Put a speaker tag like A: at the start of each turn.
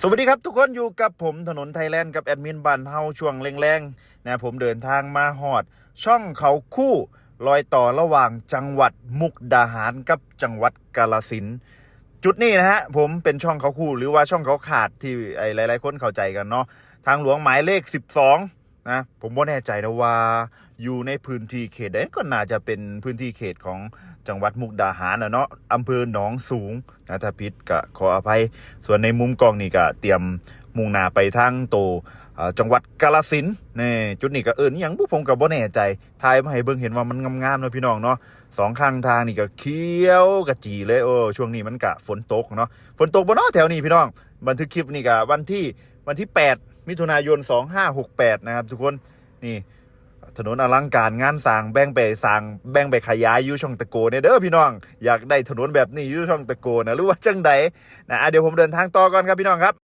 A: สวัสดีครับทุกคนอยู่กับผมถนนไทยแลนด์กับแอดมินบันเฮาช่วงแรงๆนะผมเดินทางมาหอด ช่องเขาคู่รอยต่อระหว่างจังหวัดมุกดาหารกับจังหวัดกาลสินธุ์จุดนี้นะฮะผมเป็นช่องเขาคู่หรือว่าช่องเขาขาดที่ไอ้หลาย ๆ คนเข้าใจกันเนาะทางหลวงหมายเลข 12 นะผมบ่แน่ใจนะว่าอยู่ในพื้นที่เขตใดก็น่าจะเป็นพื้นที่เขตของจังหวัดมุกดาหารนะเนาะอำเภอหนองสูงนะถ้าผิดก็ขออภัย ส่วนในมุมกล้องนี่ก็เตรียมมุ่งหน้าไปทางโตจังหวัดกาลสินนี่จุดนี้ก็เอิญอย่างผู้ผมกับบ่แน่ใจทายมาให้เบิ่งเห็นว่ามันงามๆเนาะพี่น้องเนาะสองข้างทางนี่ก็เขียวกระจีเลยโอ้ช่วงนี้มันกะฝนตกเนาะฝนตกบ่เนาะแถวนี้พี่น้อง บันทึกคลิปนี่ก็วันที่ วันที่ 8 มิถุนายน 2568 นะครับ ทุกคนนี่ถนนอลังการงานสร้างแบ่งไปสร้างแบ่งไปขยายอยู่ช่องตะโกเนี่ยเด้อพี่น้อง อยากได้ถนนแบบนี้อยู่ช่องตะโกนะหรือว่าจังใดนะเดี๋ยวผมเดินทางต่อก่อนครับพี่น้องครับ